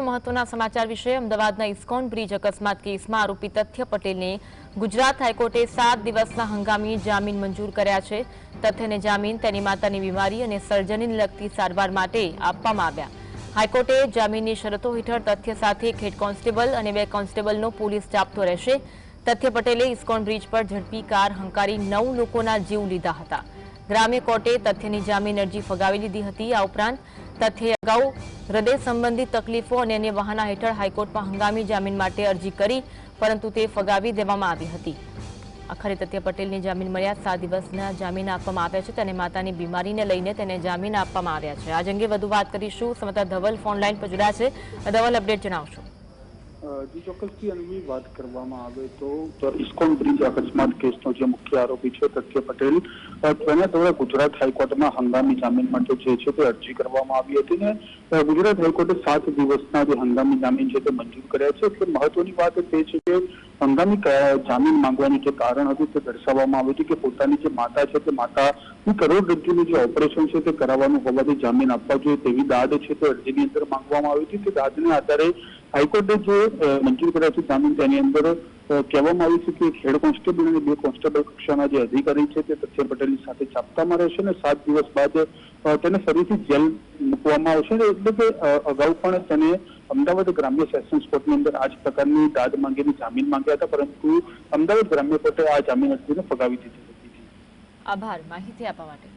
મહત્વના સમાચાર વિશે અમદાવાદના ઇસ્કોન બ્રિજ અકસ્માત કેસમાં આરોપી તથ્ય પટેલને ગુજરાત હાઈકોર્ટે સાત દિવસના હંગામી જામીન મંજૂર કર્યા છે. તથ્યને જામીન તેની માતાની બીમારી અને સર્જનીને લગતી સારવાર માટે આપવામાં આવ્યા. હાઈકોર્ટે જામીનની શરતો હેઠળ તથ્ય સાથે હેડ કોન્સ્ટેબલ અને બે કોન્સ્ટેબલનો પોલીસ જાપ્તો રહેશે. તથ્ય પટેલે ઇસ્કોન બ્રિજ પર ઝડપી કાર હંકારી નવ લોકોના જીવ લીધા હતા. ગ્રામ્ય કોર્ટે તથ્યની જામીન અરજી ફગાવી લીધી હતી. આ ઉપરાંત તથ્યે અગાઉ હૃદય સંબંધિત તકલીફો અને અન્ય બહાના હેઠળ હાઈકોર્ટમાં હંગામી જામીન માટે અરજી કરી, પરંતુ તે ફગાવી દેવામાં આવી હતી. આખરે તથ્ય પટેલને જામીન મળ્યા. સાત દિવસના જામીન આપવામાં આવ્યા છે. તેને માતાની બીમારીને લઈને તેને જામીન આપવામાં આવ્યા છે. આજ અંગે વધુ વાત કરીશું. સમતા ધવલ ફોનલાઈન પર જોડાયા છે. ધવલ અપડેટ જણાવશો. જી, ચોક્કસથી અનવી વાત કરવામાં આવે તો ઇસ્કોન બ્રિજ અકસ્માત કેસનો જે મુખ્ય આરોપી છે પ્રત્યે પટેલ તેના દ્વારા ગુજરાત હાઈકોર્ટમાં હંગામી જામીન માટે જે છે તે અરજી કરવામાં આવી હતી ને ગુજરાત હાઈકોર્ટે સાત દિવસના જે હંગામી જામીન છે તે મંજૂર કર્યા છે. એટલે મહત્વની વાત તે છે કે હંગામી જામીન માંગવાની જે કારણ હતું તે દર્શાવવામાં આવ્યું હતું કે પોતાની જે માતા છે તે માતા કરોડરજ્જુનું જે ઓપરેશન છે તે કરાવવાનું હોવાથી જામીન આપવા જોઈએ તેવી દાદ છે તે અરજીની અંદર માંગવામાં આવી હતી. તે દાદને આધારે હાઈકોર્ટે જે મંજૂર કર્યા છે જામીન તેની અંદર કહેવામાં આવ્યું છે કે હેડ કોન્સ્ટેબલ અને બે કોન્સ્ટેબલ કક્ષાના જે અધિકારી છે તે તથ્ય પટેલની સાથે ચાપતામાં રહેશે અને સાત દિવસ બાદ તેને ફરીથી જેલ મૂકવામાં આવશે એટલે કે અગાઉ પણ તેને અમદાવાદ ગ્રામ્ય સેશન્સ કોર્ટની અંદર આ જ પ્રકારની દાદ માંગીને જામીન માંગ્યા હતા, પરંતુ અમદાવાદ ગ્રામ્ય કોર્ટે આ જામીન અરજીને ફગાવી દીધી હતી. આભાર. માહિતી આપવા માટે.